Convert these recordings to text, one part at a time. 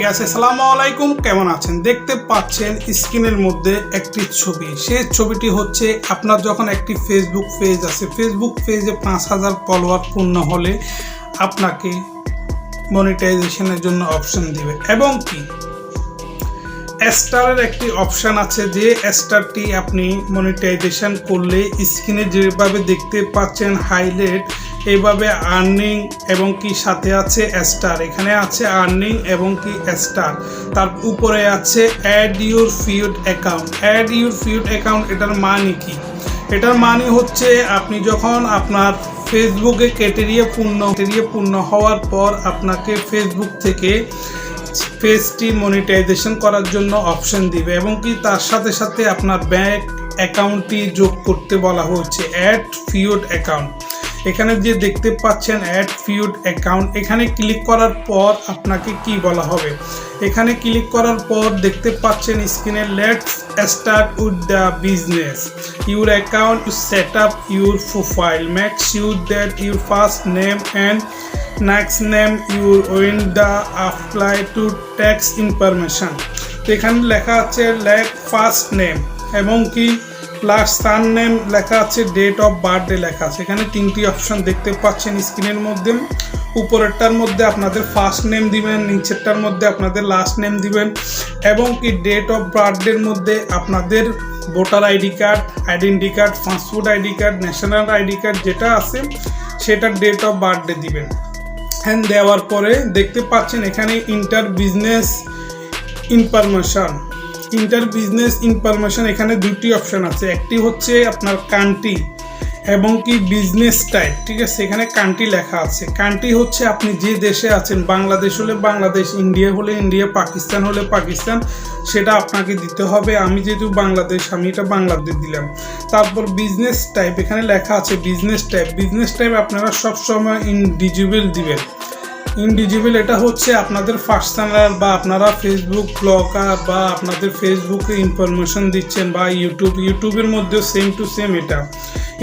গাছ। আসসালামু আলাইকুম, কেমন আছেন? দেখতে পাচ্ছেন স্ক্রিনের মধ্যে একটি ছবি। ছবিটি হচ্ছে আপনার যখন একটি ফেসবুক পেজ আছে। ফেসবুক পেজে পাঁচ হাজার ফলোয়ার পূর্ণ হলে আপনাকে মনিটাইজেশনের জন্য অপশন দিবে। এবং কি? স্টারের একটি অপশন আছে যে স্টারটি আপনি মনিটাইজেশন করলে স্ক্রিনে যেভাবে দেখতে পাচ্ছেন হাইলাইট এইভাবে আর্নিং এবং কি সাথে আছে স্টার এখানে আছে আর্নিং এবং কি স্টার তার উপরে আছে add your paid account add your paid account এটার মানে কি? এটার মানে হচ্ছে আপনি যখন আপনার ফেসবুকে ক্যাটেরিয়া পূর্ণ ক্যাটেরিয়া পূর্ণ হওয়ার পর আপনাকে ফেসবুক থেকে পেজটি মনিটাইজেশন করার জন্য অপশন দিবে এবং কি তার সাথে সাথে আপনার ব্যাংক অ্যাকাউন্টটি যোগ করতে বলা হচ্ছে অ্যাড ফিউড অ্যাকাউন্ট এখানে যে দেখতে পাচ্ছেন অ্যাড ফিউড অ্যাকাউন্ট এখানে ক্লিক করার পর আপনাকে কি বলা হবে? এখানে ক্লিক করার পর দেখতে পাচ্ছেন স্ক্রিনে let's start with the business your account set up your profile make sure that your first name and next name you in the apply to tax information. এখানে লেখা আছে লেখ ফার্স্ট নেম এবং কি লাস্ট সান নেম লেখা আছে date of birthday লেখা আছে। এখানে তিনটি অপশন দেখতে পাচ্ছেন স্ক্রিনের মধ্যে। উপরেরটার মধ্যে আপনাদের ফার্স্ট নেম দিবেন, নিচেরটার মধ্যে আপনাদের লাস্ট নেম দিবেন এবং কি ডেট অফ বার্থডের মধ্যে আপনাদের voter ID card identity card passport ID card national ID card যেটা আছে সেটার ডেট অফ বার্থডে দিবেন। হ্যান দেওয়ার পরে দেখতে পাচ্ছেন এখানে enter business information enter business information এখানে দুটি অপশন আছে। একটি হচ্ছে আপনার কান্ট্রি এবং কি বিজনেস টাইপ ঠিক আছে? এখানে কান্ট্রি লেখা আছে। কান্ট্রি হচ্ছে আপনি যে দেশে আছেন, বাংলাদেশ হলে বাংলাদেশ ইন্ডিয়া হলে ইন্ডিয়া পাকিস্তান হলে পাকিস্তান, সেটা আপনাকে দিতে হবে। আমি যেহেতু বাংলাদেশ, আমি এটা বাংলাদেশ দিলাম। তারপর বিজনেস টাইপ এখানে লেখা আছে বিজনেস টাইপ বিজনেস টাইপ আপনারা সবসময় ইনডিজিবল দিবেন। ইনডিজিবল এটা হচ্ছে আপনাদের পার্সোনাল বা আপনারা ফেসবুক ব্লগার বা আপনাদের ফেসবুকে ইনফরমেশন দিচ্ছেন বা ইউটিউব ইউটিউবের মধ্যেও সেম টু সেম এটা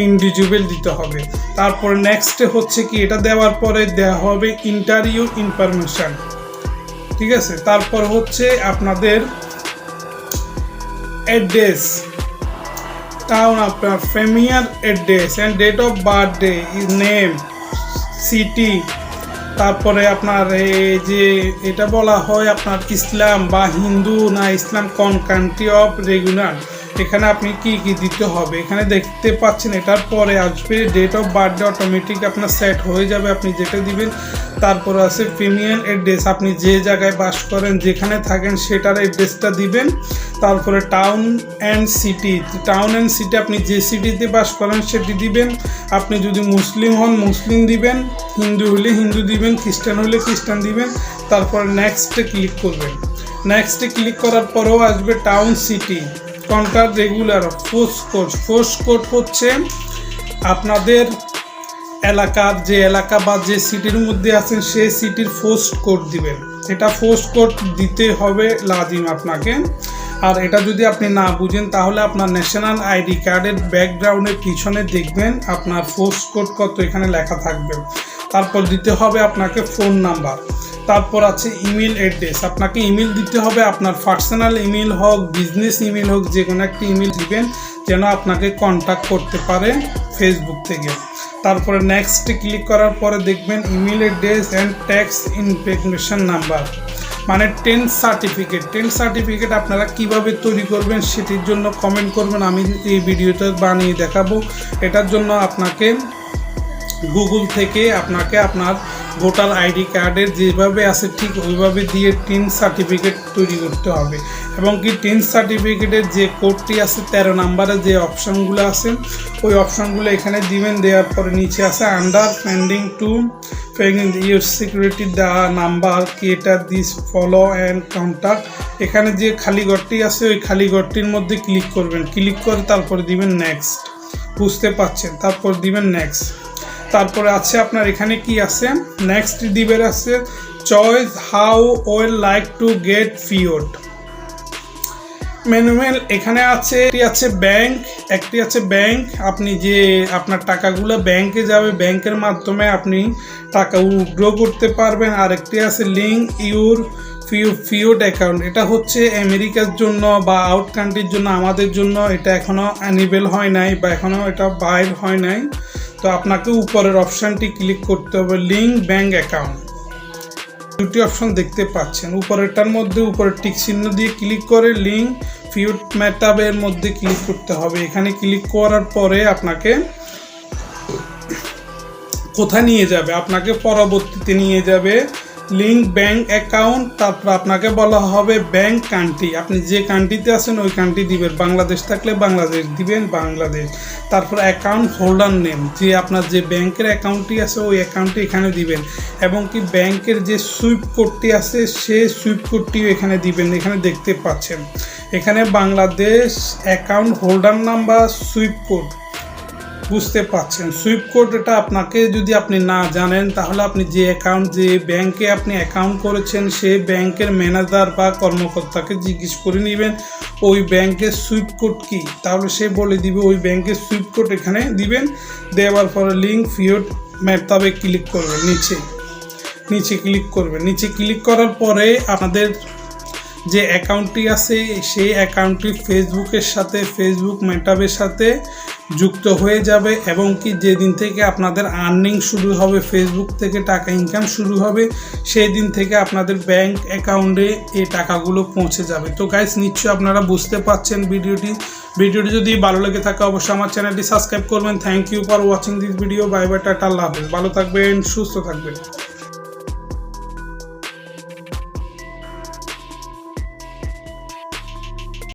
ইনডিজিবল দিতে হবে। তারপর নেক্সটে হচ্ছে কি, এটা দেওয়ার পরে দেওয়া হবে ইন্টারভিউ ইনফরমেশন ঠিক আছে? তারপর হচ্ছে আপনাদের অ্যাড্রেস টাউন আপনার ফেমিয়ার address and date of birthday name city তারপরে আপনার এই যে এটা বলা হয় আপনার ইসলাম বা হিন্দু না ইসলাম কোন কান্ট্রি অফ রেগুলার এখানে আপনি কি কি দিতে হবে? এখানে দেখতে পাচ্ছেন এটার পরে আসবে ডেট অফ বার্থডে অটোমেটিক আপনার সেট হয়ে যাবে, আপনি যেটা দিবেন, তারপর আছে প্রিমিয়াম অ্যাড্রেস আপনি যে জায়গায় বাস করেন, যেখানে থাকেন, সেটার অ্যাড্রেসটা দিবেন। তারপরে town and city town and city আপনি যে সিটিতে বাস করেন, সেটি দিবেন। আপনি যদি মুসলিম হন, মুসলিম দিবেন। হিন্দু হলে হিন্দু দিবেন, খ্রিস্টান হলে খ্রিস্টান দিবেন। তারপর নেক্সটে ক্লিক করবেন। নেক্সটে ক্লিক করার পরেও আসবে town city contract regular force code force code হচ্ছে আপনাদের এলাকার যে এলাকা বা যে সিটির মধ্যে আছেন সেই সিটির ফোর্স কোড দিবেন। এটা ফোর্স কোড দিতে হবে লাজিম আপনাকে। আর এটা যদি আপনি না বুঝেন, তাহলে আপনার ন্যাশনাল আইডি কার্ডের ব্যাকগ্রাউন্ডের পিছনে দেখবেন আপনার ফোর্স কোড কত, এখানে লেখা থাকবে। তারপর দিতে হবে আপনাকে ফোন নাম্বার। তারপর আছে ইমেল অ্যাড্রেস। আপনাকে ইমেল দিতে হবে আপনার পার্সোনাল ইমেল হোক, বিজনেস ইমেল হোক, যে কোনো একটা ইমেল দিবেন, যেন আপনাকে কন্ট্যাক্ট করতে পারে ফেসবুক থেকে। তারপরে নেক্সটে ক্লিক করার পরে দেখবেন email address and tax information number মানে টেন সার্টিফিকেট টেন সার্টিফিকেট আপনারা কীভাবে তৈরি করবেন সেটির জন্য কমেন্ট করবেন, আমি এই ভিডিওটা বানিয়ে দেখাবো। এটার জন্য আপনাকে গুগল থেকে আপনাকে আপনার ভোটার আইডি কার্ডের যেভাবে আছে ঠিক ওইভাবে দিয়ে টিন সার্টিফিকেট তৈরি করতে হবে। এবং কি টিন সার্টিফিকেটের যে কোডটি আছে, তেরো নাম্বারে যে অপশানগুলো আছে, ওই অপশানগুলো এখানে দিবেন, দেওয়ার পরে নিচে আছে under pending to your security the number creator this follow and contact এখানে যে খালি ঘরটি আছে, ওই খালি ঘরটির মধ্যে ক্লিক করবেন। ক্লিক করে তারপরে দিবেন নেক্সট বুঝতে পারছেন? তারপর দিবেন নেক্সট তারপরে আছে আপনার এখানে কি আছে? নেক্সট দিবের আছে choice how well like to get paid manual এখানে আছে, একটি আছে ব্যাংক একটি আছে ব্যাংক আপনি যে আপনার টাকাগুলো ব্যাংকে যাবে ব্যাংকের মাধ্যমে আপনি টাকা উইথড্র করতে পারবেন। আর একটি আছে link your few paid account এটা হচ্ছে আমেরিকার জন্য বা আউট কান্ট্রির জন্য আমাদের জন্য, এটা এখনও অ্যানিবেল হয় নাই বা এখনও এটা বাইর হয় নাই। তো আপনাকে উপরের অপশানটি ক্লিক করতে হবে লিঙ্ক ব্যাঙ্ক অ্যাকাউন্ট। দুটি অপশন দেখতে পাচ্ছেন। উপরেরটার মধ্যে উপরের টিক চিহ্ন দিয়ে ক্লিক করে লিঙ্ক ফিউট ম্যাটাবের মধ্যে ক্লিক করতে হবে। এখানে ক্লিক করার পরে আপনাকে কোথায় নিয়ে যাবে? আপনাকে পরবর্তীতে নিয়ে যাবে লিঙ্ক ব্যাংক অ্যাকাউন্ট তারপর আপনাকে বলা হবে ব্যাংক কান্ট্রি আপনি যে কান্ট্রিতে আছেন, ওই কান্ট্রি দিবেন। বাংলাদেশ থাকলে বাংলাদেশ দিবেন, বাংলাদেশ। তারপর অ্যাকাউন্ট হোল্ডার নেম যে আপনার যে ব্যাংকের অ্যাকাউন্টটি আছে, ওই অ্যাকাউন্টটি এখানে দিবেন। এবং কি ব্যাংকের যে সুইপ কোডটি আছে, সে সুইপ কোডটিও এখানে দিবেন। এখানে দেখতে পাচ্ছেন। এখানে Bangladesh account holder number swift code বুঝতে পাচ্ছেন সুইপ কোড এটা আপনাকে যদি আপনি না জানেন, তাহলে আপনি যে অ্যাকাউন্ট যে ব্যাংকে আপনি অ্যাকাউন্ট করেছেন, সেই ব্যাংকের ম্যানেজার বা কর্মকর্তাকে জিজ্ঞেস করে নেবেন, ওই ব্যাংকের সুইপ কোড কি? তাহলে সে বলে দিবে, ওই ব্যাংকের সুইপ কোড এখানে দিবেন। দেওয়ার পরে লিঙ্ক ফিওড ম্যাটাবে ক্লিক করবেন, নিচে। নিচে ক্লিক করবেন। নিচে ক্লিক করার পরে আপনাদের যে অ্যাকাউন্টটি আছে, সেই অ্যাকাউন্টটি ফেসবুকের সাথে ফেসবুক মেটাবের সাথে যুক্ত হয়ে যাবে এবং কি যেদিন থেকে আপনাদের আর্নিং শুরু হবে ফেসবুক থেকে টাকা ইনকাম শুরু হবে সেই দিন থেকে আপনাদের ব্যাংক অ্যাকাউন্টে এই টাকাগুলো পৌঁছে যাবে। তো গাইস নিশ্চয়ই আপনারা বুঝতে পারছেন ভিডিওটি। ভিডিওটি যদি ভালো লেগে থাকে, অবশ্যই আমার চ্যানেলটি সাবস্ক্রাইব করবেন। Thank you for watching this video bye bye tata love ভালো থাকবেন, সুস্থ থাকবেন।